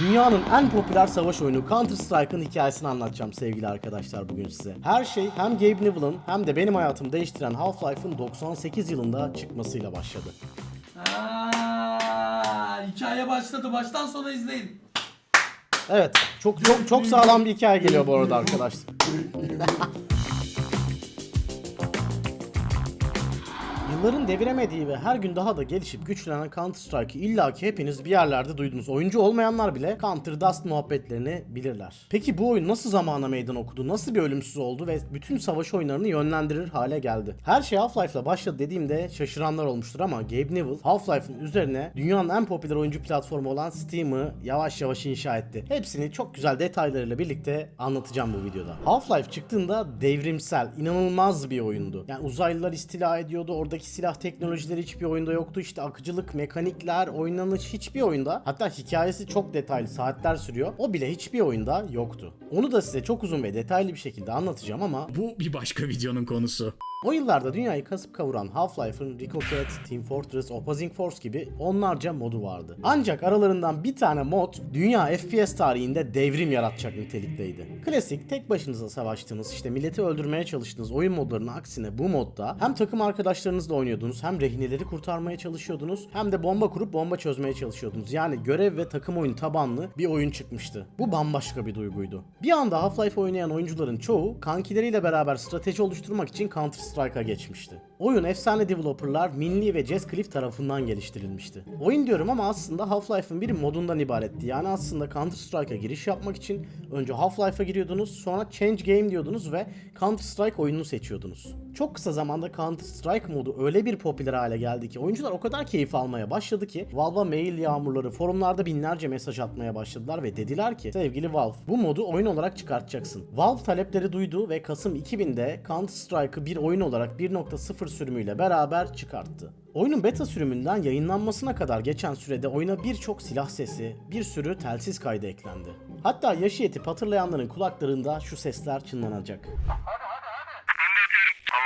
Dünyanın en popüler savaş oyunu Counter Strike'ın hikayesini anlatacağım sevgili arkadaşlar bugün size. Her şey hem Gabe Newell'ın hem de benim hayatımı değiştiren Half-Life'ın 98 yılında çıkmasıyla başladı. Aa, hikaye başladı. Baştan sona izleyin. Evet, çok çok çok sağlam bir hikaye geliyor bu arada arkadaşlar. Yılların deviremediği ve her gün daha da gelişip güçlenen Counter Strike'ı illaki hepiniz bir yerlerde duydunuz. Oyuncu olmayanlar bile Counter Dust muhabbetlerini bilirler. Peki bu oyun nasıl zamana meydan okudu? Nasıl bir ölümsüz oldu ve bütün savaş oyunlarını yönlendirir hale geldi? Her şey Half-Life'la başladı dediğimde şaşıranlar olmuştur ama Gabe Newell Half-Life'ın üzerine dünyanın en popüler oyuncu platformu olan Steam'ı yavaş yavaş inşa etti. Hepsini çok güzel detaylarıyla birlikte anlatacağım bu videoda. Half-Life çıktığında devrimsel, inanılmaz bir oyundu. Yani uzaylılar istila ediyordu. Oradaki silah teknolojileri hiçbir oyunda yoktu. İşte akıcılık, mekanikler, oynanış hiçbir oyunda. Hatta hikayesi çok detaylı, saatler sürüyor. O bile hiçbir oyunda yoktu. Onu da size çok uzun ve detaylı bir şekilde anlatacağım ama Bu bir başka videonun konusu. O yıllarda dünyayı kasıp kavuran Half-Life'ın Rico Cat, Team Fortress, Opposing Force gibi onlarca modu vardı. Ancak aralarından bir tane mod dünya FPS tarihinde devrim yaratacak nitelikteydi. Klasik tek başınıza savaştığınız işte milleti öldürmeye çalıştığınız oyun modlarının aksine bu modda hem takım arkadaşlarınızla oynuyordunuz hem rehineleri kurtarmaya çalışıyordunuz hem de bomba kurup bomba çözmeye çalışıyordunuz. Yani görev ve takım oyunu tabanlı bir oyun çıkmıştı. Bu bambaşka bir duyguydu. Bir anda Half-Life oynayan oyuncuların çoğu kankileriyle beraber strateji oluşturmak için Counter Strike'a geçmişti. Oyun efsane developerlar Minli ve Jess Cliff tarafından geliştirilmişti. Oyun diyorum ama aslında Half-Life'ın bir modundan ibaretti. Yani aslında Counter Strike'a giriş yapmak için önce Half-Life'a giriyordunuz, sonra Change Game diyordunuz ve Counter Strike oyununu seçiyordunuz. Çok kısa zamanda Counter Strike modu öyle bir popüler hale geldi ki oyuncular o kadar keyif almaya başladı ki Valve'a mail yağmurları, forumlarda binlerce mesaj atmaya başladılar ve dediler ki sevgili Valve bu modu oyun olarak çıkartacaksın. Valve talepleri duydu ve Kasım 2000'de Counter Strike'ı bir oyun olarak 1.0 sürümüyle beraber çıkarttı. Oyunun beta sürümünden yayınlanmasına kadar geçen sürede oyuna birçok silah sesi, bir sürü telsiz kaydı eklendi. Hatta yaşı yetip hatırlayanların kulaklarında şu sesler çınlanacak.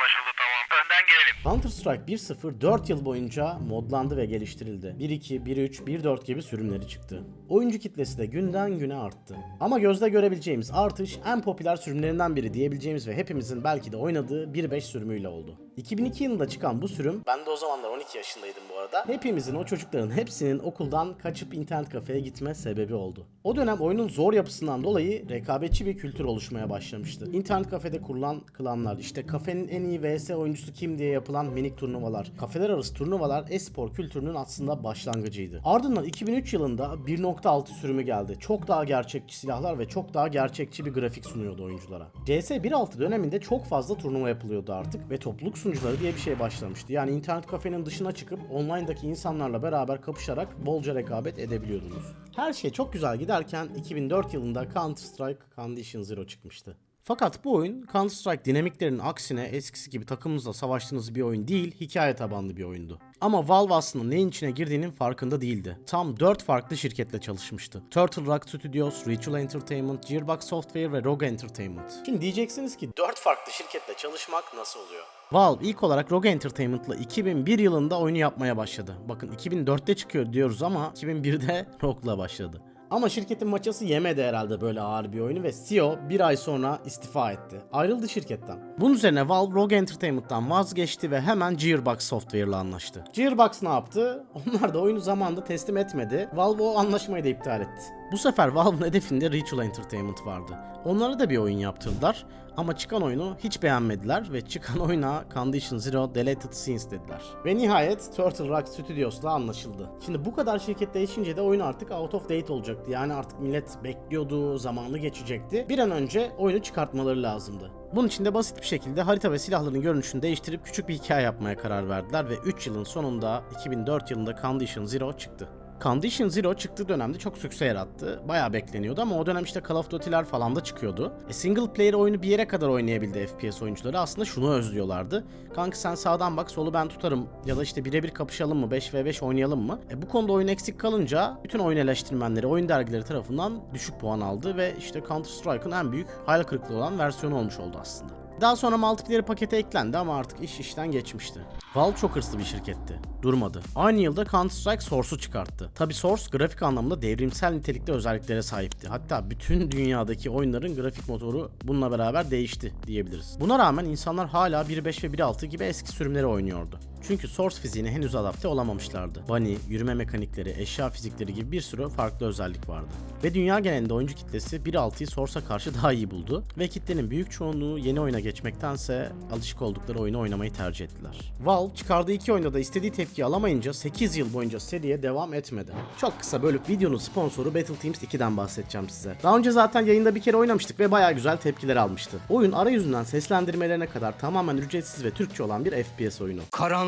Anlaşıldı tamam. Önden girelim. Counter Strike 1.0 4 yıl boyunca modlandı ve geliştirildi. 1.2, 1.3, 1.4 gibi sürümleri çıktı. Oyuncu kitlesi de günden güne arttı. Ama gözle görebileceğimiz artış en popüler sürümlerinden biri diyebileceğimiz ve hepimizin belki de oynadığı 1.5 sürümüyle oldu. 2002 yılında çıkan bu sürüm, ben de o zamanlar 12 yaşındaydım bu arada, hepimizin o çocukların hepsinin okuldan kaçıp internet kafeye gitme sebebi oldu. O dönem oyunun zor yapısından dolayı rekabetçi bir kültür oluşmaya başlamıştı. İnternet kafede kurulan klanlar, işte kafenin en iyi vs oyuncusu kim diye yapılan minik turnuvalar, kafeler arası turnuvalar e-spor kültürünün aslında başlangıcıydı. Ardından 2003 yılında 1.6 sürümü geldi. Çok daha gerçekçi silahlar ve çok daha gerçekçi bir grafik sunuyordu oyunculara. CS 1.6 döneminde çok fazla turnuva yapılıyordu artık ve topluluk sunucuları diye bir şey başlamıştı. Yani internet kafenin dışına çıkıp online'daki insanlarla beraber kapışarak bolca rekabet edebiliyordunuz. Her şey çok güzel giderken 2004 yılında Counter Strike Condition Zero çıkmıştı. Fakat bu oyun Counter Strike dinamiklerinin aksine eskisi gibi takımınızla savaştığınız bir oyun değil, hikaye tabanlı bir oyundu. Ama Valve aslında neyin içine girdiğinin farkında değildi. Tam 4 farklı şirketle çalışmıştı. Turtle Rock Studios, Ritual Entertainment, Gearbox Software ve Rogue Entertainment. Şimdi diyeceksiniz ki 4 farklı şirketle çalışmak nasıl oluyor? Valve ilk olarak Rogue Entertainment'la 2001 yılında oyunu yapmaya başladı. Bakın 2004'te çıkıyor diyoruz ama 2001'de Rogue'la başladı. Ama şirketin maçası yemedi herhalde böyle ağır bir oyunu ve CEO bir ay sonra istifa etti. Ayrıldı şirketten. Bunun üzerine Valve Rogue Entertainment'tan vazgeçti ve hemen Gearbox Software'la anlaştı. Gearbox ne yaptı? Onlar da oyunu zamanında teslim etmedi. Valve o anlaşmayı da iptal etti. Bu sefer Valve'ın hedefinde Ritual Entertainment vardı. Onlara da bir oyun yaptırdılar ama çıkan oyunu hiç beğenmediler ve çıkan oyuna Condition Zero Deleted Scenes dediler. Ve nihayet Turtle Rock Studios'la anlaşıldı. Şimdi bu kadar şirket değişince de oyun artık out of date olacaktı. Yani artık millet bekliyordu, zamanı geçecekti. Bir an önce oyunu çıkartmaları lazımdı. Bunun için de basit bir şekilde harita ve silahların görünüşünü değiştirip küçük bir hikaye yapmaya karar verdiler ve 3 yılın sonunda 2004 yılında Condition Zero çıktı. Condition Zero çıktığı dönemde çok sükse yarattı. Bayağı bekleniyordu ama o dönem işte Call of Duty'ler falan da çıkıyordu. E, single player oyunu bir yere kadar oynayabildi FPS oyuncuları. Aslında şunu özlüyorlardı. Kanka sen sağdan bak solu ben tutarım ya da işte birebir kapışalım mı 5v5 oynayalım mı? E, bu konuda oyun eksik kalınca bütün oyun eleştirmenleri, oyun dergileri tarafından düşük puan aldı ve işte Counter Strike'ın en büyük hayal kırıklığı olan versiyonu olmuş oldu aslında. Daha sonra multiplayer pakete eklendi ama artık iş işten geçmişti. Valve çok hırslı bir şirketti. Durmadı. Aynı yılda Counter-Strike Source'u çıkarttı. Tabi Source grafik anlamda devrimsel nitelikte özelliklere sahipti. Hatta bütün dünyadaki oyunların grafik motoru bununla beraber değişti diyebiliriz. Buna rağmen insanlar hala 1.5 ve 1.6 gibi eski sürümleri oynuyordu. Çünkü Source fiziğine henüz adapte olamamışlardı. Bunny, yürüme mekanikleri, eşya fizikleri gibi bir sürü farklı özellik vardı. Ve dünya genelinde oyuncu kitlesi 1.6'yı Source'a karşı daha iyi buldu ve kitlenin büyük çoğunluğu yeni oyuna geçmektense alışık oldukları oyunu oynamayı tercih ettiler. Valve çıkardığı iki oyunda da istediği tepki alamayınca 8 yıl boyunca seriye devam etmedi. Çok kısa bölüp videonun sponsoru Battleteams 2'den bahsedeceğim size. Daha önce zaten yayında bir kere oynamıştık ve bayağı güzel tepkiler almıştı. Oyun arayüzünden seslendirmelerine kadar tamamen ücretsiz ve Türkçe olan bir FPS oyunu.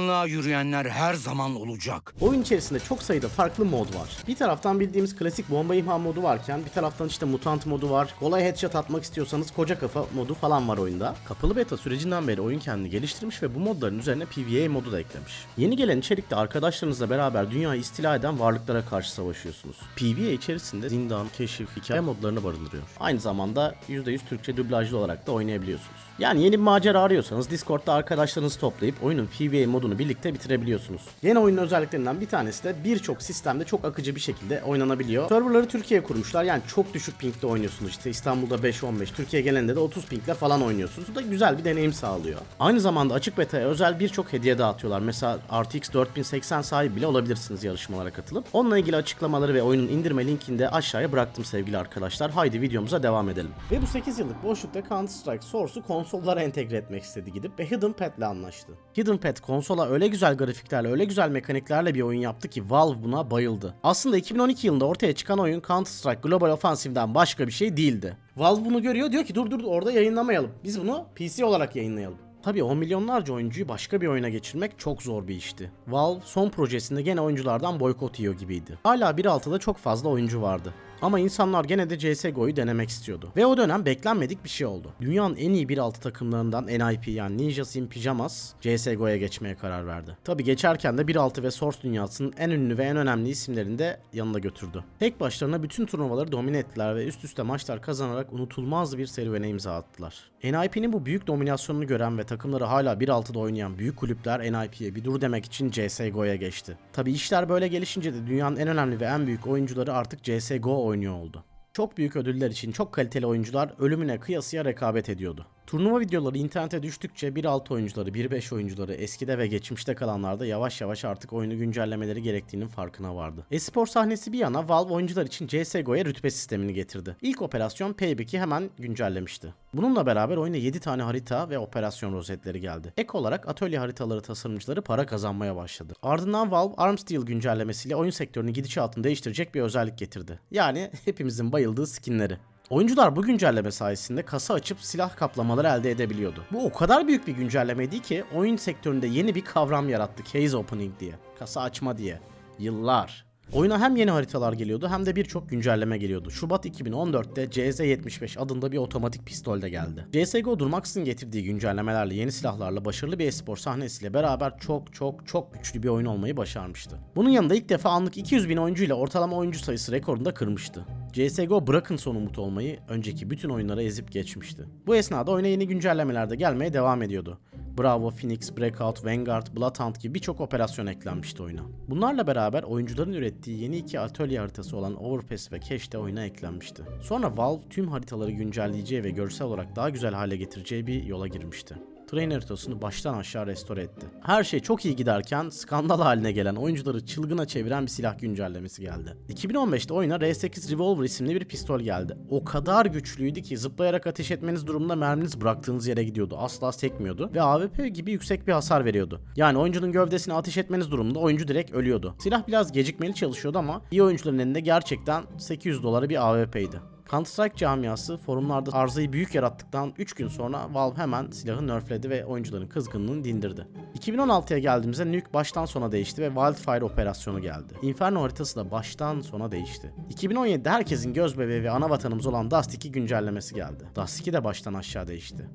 Karanlığa yürüyenler her zaman olacak. Oyun içerisinde çok sayıda farklı mod var. Bir taraftan bildiğimiz klasik bomba imha modu varken bir taraftan işte mutant modu var. Kolay headshot atmak istiyorsanız koca kafa modu falan var oyunda. Kapalı beta sürecinden beri oyun kendini geliştirmiş ve bu modların üzerine PvE modu da eklemiş. Yeni gelen içerikte arkadaşlarınızla beraber dünyayı istila eden varlıklara karşı savaşıyorsunuz. PvE içerisinde zindan, keşif, hikaye modlarını barındırıyor. Aynı zamanda %100 Türkçe dublajlı olarak da oynayabiliyorsunuz. Yani yeni bir macera arıyorsanız Discord'da arkadaşlarınızı toplayıp oyunun PvE modunu birlikte bitirebiliyorsunuz. Yeni oyunun özelliklerinden bir tanesi de birçok sistemde çok akıcı bir şekilde oynanabiliyor. Serverları Türkiye'ye kurmuşlar yani çok düşük pingde oynuyorsunuz işte İstanbul'da 5-15 Türkiye genelinde de 30 pingle falan oynuyorsunuz. Bu da güzel bir deneyim sağlıyor. Aynı zamanda açık beta'ya özel birçok hediye dağıtıyorlar. Mesela RTX 4080 sahibi bile olabilirsiniz yarışmalara katılıp. Onunla ilgili açıklamaları ve oyunun indirme linkini de aşağıya bıraktım sevgili arkadaşlar. Haydi videomuza devam edelim. Ve bu 8 yıllık boşlukta Counter-Strike Source'u konsollara entegre etmek istedi gidip ve Hidden Pad'le anlaştı. Hidden Pad konsola öyle güzel grafiklerle, öyle güzel mekaniklerle bir oyun yaptı ki Valve buna bayıldı. Aslında 2012 yılında ortaya çıkan oyun Counter-Strike Global Offensive'den başka bir şey değildi. Valve bunu görüyor diyor ki dur dur orada yayınlamayalım. Biz bunu PC olarak yayınlayalım. Tabii 10 milyonlarca oyuncuyu başka bir oyuna geçirmek çok zor bir işti. Valve son projesinde gene oyunculardan boykot yiyor gibiydi. Hala 1.6'da çok fazla oyuncu vardı. Ama insanlar gene de CSGO'yu denemek istiyordu. Ve o dönem beklenmedik bir şey oldu. Dünyanın en iyi 1.6 takımlarından NIP yani Ninjas in Pyjamas CSGO'ya geçmeye karar verdi. Tabi geçerken de 1.6 ve Source dünyasının en ünlü ve en önemli isimlerini de yanına götürdü. Tek başlarına bütün turnuvaları domine ettiler ve üst üste maçlar kazanarak unutulmaz bir serüvene imza attılar. NIP'nin bu büyük dominasyonunu gören ve takımları hala 1.6'da oynayan büyük kulüpler NIP'ye bir dur demek için CSGO'ya geçti. Tabi işler böyle gelişince de dünyanın en önemli ve en büyük oyuncuları artık CSGO oynuyor oldu. Çok büyük ödüller için çok kaliteli oyuncular ölümüne kıyasıya rekabet ediyordu. Turnuva videoları internete düştükçe 1.6 oyuncuları, 1.5 oyuncuları eskide ve geçmişte kalanlar da yavaş yavaş artık oyunu güncellemeleri gerektiğinin farkına vardı. Espor sahnesi bir yana Valve oyuncular için CSGO'ya rütbe sistemini getirdi. İlk operasyon Payback'i hemen güncellemişti. Bununla beraber oyuna 7 tane harita ve operasyon rozetleri geldi. Ek olarak atölye haritaları tasarımcıları para kazanmaya başladı. Ardından Valve Armsteel güncellemesiyle oyun sektörünün gidişatını değiştirecek bir özellik getirdi. Yani hepimizin bayıldığı skinleri. Oyuncular bu güncelleme sayesinde kasa açıp silah kaplamaları elde edebiliyordu. Bu o kadar büyük bir güncellemeydi ki oyun sektöründe yeni bir kavram yarattı. Case opening diye. Kasa açma diye. Yıllar. Oyuna hem yeni haritalar geliyordu hem de birçok güncelleme geliyordu. Şubat 2014'te CZ75 adında bir otomatik pistol de geldi. CSGO durmaksızın getirdiği güncellemelerle, yeni silahlarla, başarılı bir espor sahnesiyle beraber çok çok çok güçlü bir oyun olmayı başarmıştı. Bunun yanında ilk defa anlık 200 bin oyuncu ile ortalama oyuncu sayısı rekorunu da kırmıştı. CSGO bırakın son umut olmayı önceki bütün oyunlara ezip geçmişti. Bu esnada oyuna yeni güncellemeler de gelmeye devam ediyordu. Bravo, Phoenix, Breakout, Vanguard, Bloodhound gibi birçok operasyon eklenmişti oyuna. Bunlarla beraber oyuncuların ürettiği yeni iki atölye haritası olan Overpass ve Cache de oyuna eklenmişti. Sonra Valve tüm haritaları güncelleyeceği ve görsel olarak daha güzel hale getireceği bir yola girmişti. Train haritasını baştan aşağı restore etti. Her şey çok iyi giderken skandal haline gelen oyuncuları çılgına çeviren bir silah güncellemesi geldi. 2015'te oyuna R8 Revolver isimli bir pistol geldi. O kadar güçlüydü ki zıplayarak ateş etmeniz durumunda merminiz bıraktığınız yere gidiyordu. Asla sekmiyordu ve AWP gibi yüksek bir hasar veriyordu. Yani oyuncunun gövdesine ateş etmeniz durumunda oyuncu direkt ölüyordu. Silah biraz gecikmeli çalışıyordu ama iyi oyuncuların elinde gerçekten 800 doları bir AWP'ydi. Counter-Strike camiası forumlarda arızayı büyük yarattıktan 3 gün sonra Valve hemen silahı nerfledi ve oyuncuların kızgınlığını dindirdi. 2016'ya geldiğimizde Nuke baştan sona değişti ve Wildfire operasyonu geldi. Inferno haritası da baştan sona değişti. 2017'de herkesin göz bebeği ve ana vatanımız olan Dust 2 güncellemesi geldi. Dust 2 de baştan aşağı değişti.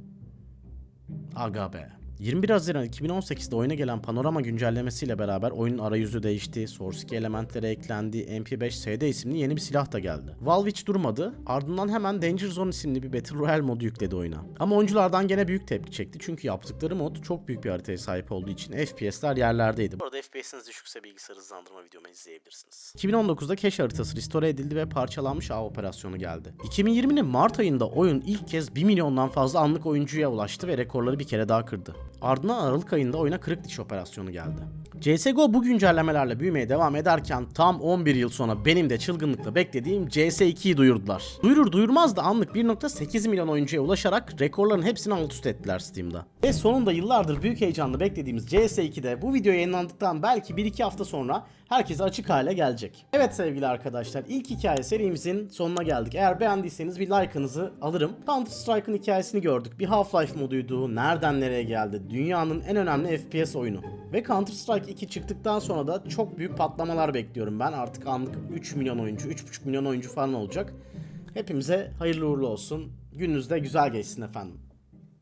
Aga be. 21 Haziran 2018'de oyuna gelen panorama güncellemesiyle beraber oyunun arayüzü değişti, source key elementleri eklendi, MP5 SD isimli yeni bir silah da geldi. Valve hiç durmadı, ardından hemen Danger Zone isimli bir Battle Royale modu yükledi oyuna. Ama oyunculardan gene büyük tepki çekti çünkü yaptıkları mod çok büyük bir haritaya sahip olduğu için FPS'ler yerlerdeydi. Bu arada FPS'iniz düşükse bilgisayar hızlandırma videomu izleyebilirsiniz. 2019'da cache haritası restore edildi ve parçalanmış ağ operasyonu geldi. 2020'nin Mart ayında oyun ilk kez 1 milyondan fazla anlık oyuncuya ulaştı ve rekorları bir kere daha kırdı. Ardından Aralık ayında oyuna kırık diş operasyonu geldi. CSGO bu güncellemelerle büyümeye devam ederken tam 11 yıl sonra benim de çılgınlıkla beklediğim CS2'yi duyurdular. Duyurur duyurmaz da anlık 1.8 milyon oyuncuya ulaşarak rekorların hepsini alt üst ettiler Steam'da. Ve sonunda yıllardır büyük heyecanla beklediğimiz CS2'de bu video yayınlandıktan belki 1-2 hafta sonra herkese açık hale gelecek. Evet sevgili arkadaşlar ilk hikaye serimizin sonuna geldik. Eğer beğendiyseniz bir like'ınızı alırım. Counter Strike'ın hikayesini gördük. Bir Half-Life moduydu. Nereden nereye geldi? Dünyanın en önemli FPS oyunu. Ve Counter Strike 2 çıktıktan sonra da çok büyük patlamalar bekliyorum ben. Artık anlık 3 milyon oyuncu, 3,5 milyon oyuncu falan olacak. Hepimize hayırlı uğurlu olsun. Gününüz de güzel geçsin efendim.